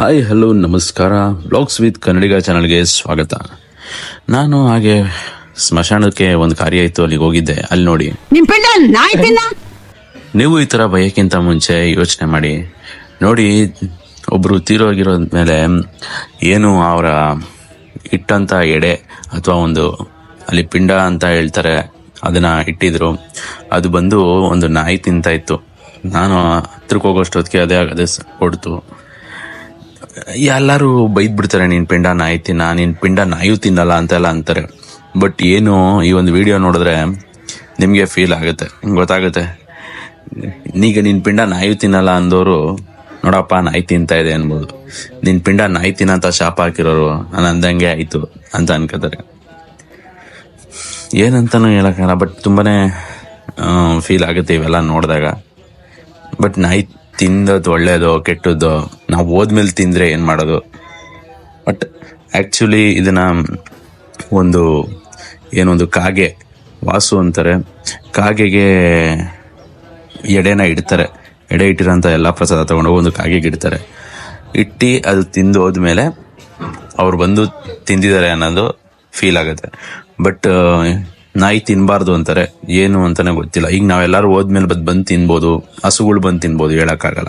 Hi hello ನಮಸ್ಕಾರ. Blogs with Kannadiga ಚಾನಲ್ಗೆ ಸ್ವಾಗತ. ನಾನು ಹಾಗೆ ಸ್ಮಶಾನಕ್ಕೆ ಒಂದು ಕಾರ್ಯ ಇತ್ತು ಅಲ್ಲಿಗೆ ಹೋಗಿದ್ದೆ. ಅಲ್ಲಿ ನೋಡಿ. ನೀವು ಈ ಥರ ಭಯಕ್ಕಿಂತ ಮುಂಚೆ ಯೋಚನೆ ಮಾಡಿ. ನೋಡಿ ಒಬ್ರು ತೀರೋಗಿರೋದ ಮೇಲೆ ಏನು ಅವರ ಇಟ್ಟಂತ ಎಡೆ ಅಥವಾ ಒಂದು ಅಲ್ಲಿ ಪಿಂಡ ಅಂತ ಹೇಳ್ತಾರೆ ಅದನ್ನ ಇಟ್ಟಿದ್ರು. ಅದು ಬಂದು ಒಂದು ನಾಯಿ ತಿಂತ ಇತ್ತು. ನಾನು ಹತ್ರಕ್ಕೆ ಹೋಗೋಷ್ಟೊತ್ತಿಗೆ ಅದೇ ಆಗದೆ ಕೊಡ್ತು ಎಲ್ಲರೂ ಬೈದ್ ಬಿಡ್ತಾರೆ ನಿನ್ ಪಿಂಡ ನಾಯಿ ತಿನ್ನ, ನಿನ್ ಪಿಂಡ ನಾಯು ತಿನ್ನಲ್ಲ ಅಂತೆಲ್ಲ ಅಂತಾರೆ. ಬಟ್ ಏನು, ಈ ಒಂದು ವಿಡಿಯೋ ನೋಡಿದ್ರೆ ನಿಮಗೆ ಫೀಲ್ ಆಗುತ್ತೆ. ಗೊತ್ತಾಗುತ್ತೆ. ಈಗ ನಿನ್ ಪಿಂಡ ನಾಯಿ ತಿನ್ನಲ್ಲ ಅಂದೋರು, ನೋಡಪ್ಪ, ನಾಯಿ ತಿಂತಾ ಇದೆ ಅನ್ಬೋದು. ನಿನ್ ಪಿಂಡ ನಾಯಿ ತಿನ್ನಂತ ಶಾಪ ಹಾಕಿರೋರು, ನಾನು ಅಂದಂಗೆ ಆಯ್ತು ಅಂತ ಅನ್ಕೋತಾರೆ. ಏನಂತನೂ ಹೇಳಕ್ಕಾಗಲ್ಲ, ಬಟ್ ತುಂಬಾನೇ ಫೀಲ್ ಆಗುತ್ತೆ ಇವೆಲ್ಲ ನೋಡಿದಾಗ. ಬಟ್ ನಾಯಿ ತಿಂದದ್ದು ಒಳ್ಳೇದೋ, ಕೆಟ್ಟದ್ದೋ, ನಾವು ಹೋದ್ಮೇಲೆ ತಿಂದರೆ ಏನು ಮಾಡೋದು? ಬಟ್ ಆ್ಯಕ್ಚುಲಿ ಇದನ್ನು ಒಂದು, ಏನೊಂದು ಕಾಗೆ, ವಾಸು ಅಂತಾರೆ. ಕಾಗೆಗೆ ಎಡೆನ ಇಡ್ತಾರೆ. ಎಡೆ ಇಟ್ಟಿರೋಂಥ ಎಲ್ಲ ಪ್ರಸಾದ ತಗೊಂಡು ಒಂದು ಕಾಗೆಗೆ ಇಡ್ತಾರೆ. ಇಟ್ಟು ಅದು ತಿಂದು ಹೋದ್ಮೇಲೆ ಅವ್ರು ಬಂದು ತಿಂದಿದ್ದಾರೆ ಅನ್ನೋದು ಫೀಲ್ ಆಗುತ್ತೆ. ಬಟ್ ನಾಯಿ ತಿನ್ನಬಾರ್ದು ಅಂತಾರೆ. ಏನು ಅಂತಾನೆ ಗೊತ್ತಿಲ್ಲ. ಈಗ ನಾವೆಲ್ಲರೂ ಹೋದ್ಮೇಲೆ ಬದ್ ಬಂದು ತಿನ್ಬೋದು, ಹಸುಗಳು ಬಂದು ತಿನ್ಬೋದು ಹೇಳಕ್ಕಾಗಲ್ಲ.